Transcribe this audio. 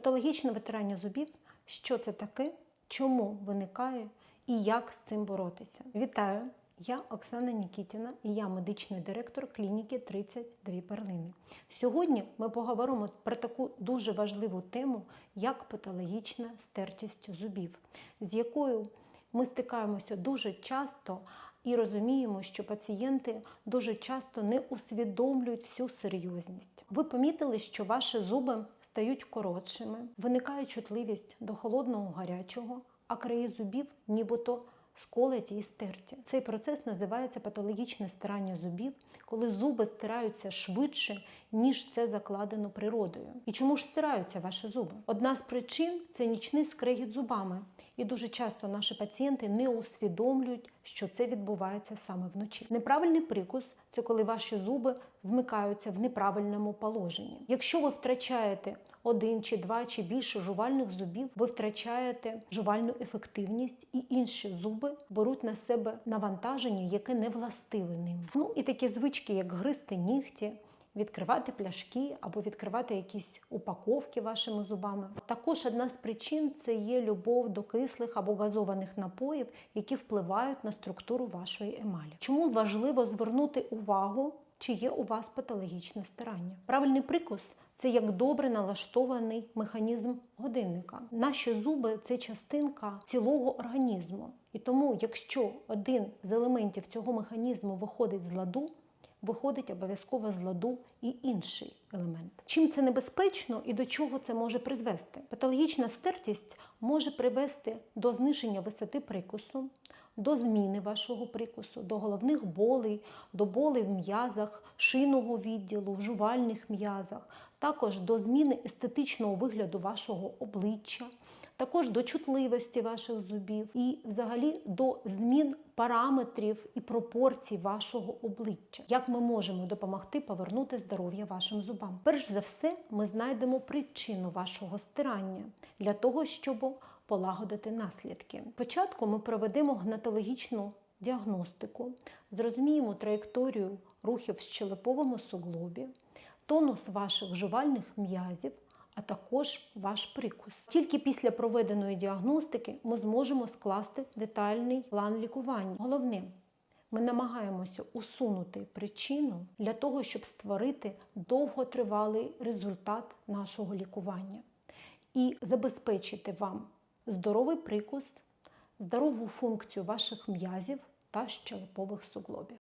Патологічне витирання зубів що це таке, чому виникає і як з цим боротися. Вітаю! Я Оксана Нікітіна і я медичний директор клініки 32 перлини. Сьогодні ми поговоримо про таку дуже важливу тему, як патологічна стертість зубів, з якою ми стикаємося дуже часто і розуміємо, що пацієнти дуже часто не усвідомлюють всю серйозність. Ви помітили, що ваші зуби стають коротшими, виникає чутливість до холодного гарячого, а краї зубів нібито сколоті і стерті. Цей процес називається патологічне стирання зубів, коли зуби стираються швидше, ніж це закладено природою. І чому ж стираються ваші зуби? Одна з причин це нічний скрегіт зубами. І дуже часто наші пацієнти не усвідомлюють, що це відбувається саме вночі. Неправильний прикус це коли ваші зуби змикаються в неправильному положенні. Якщо ви втрачаєте один чи два чи більше жувальних зубів, ви втрачаєте жувальну ефективність, і інші зуби беруть на себе навантаження, яке не властиве ним. Ну і такі звички, як гризти нігті. Відкривати пляшки або відкривати якісь упаковки вашими зубами. Також одна з причин це є любов до кислих або газованих напоїв, які впливають на структуру вашої емалі. Чому важливо звернути увагу, чи є у вас патологічне стирання? Правильний прикус це як добре налаштований механізм годинника. Наші зуби це частинка цілого організму. І тому, якщо один з елементів цього механізму виходить з ладу, виходить обов'язково з ладу і інший елемент. Чим це небезпечно і до чого це може призвести? Патологічна стертість може привести до зниження висоти прикусу, до зміни вашого прикусу, до головних болей, до болей в м'язах, шийного відділу, в жувальних м'язах, також до зміни естетичного вигляду вашого обличчя, також до чутливості ваших зубів і взагалі до змін параметрів і пропорцій вашого обличчя. Як ми можемо допомогти повернути здоров'я вашим зубам? Перш за все, ми знайдемо причину вашого стирання для того, щоб полагодити наслідки. Спочатку ми проведемо гнатологічну діагностику, зрозуміємо траєкторію рухів в щелеповому суглобі, тонус ваших жувальних м'язів. А також ваш прикус. Тільки після проведеної діагностики ми зможемо скласти детальний план лікування. Головне, ми намагаємося усунути причину для того, щоб створити довготривалий результат нашого лікування і забезпечити вам здоровий прикус, здорову функцію ваших м'язів та щелепових суглобів.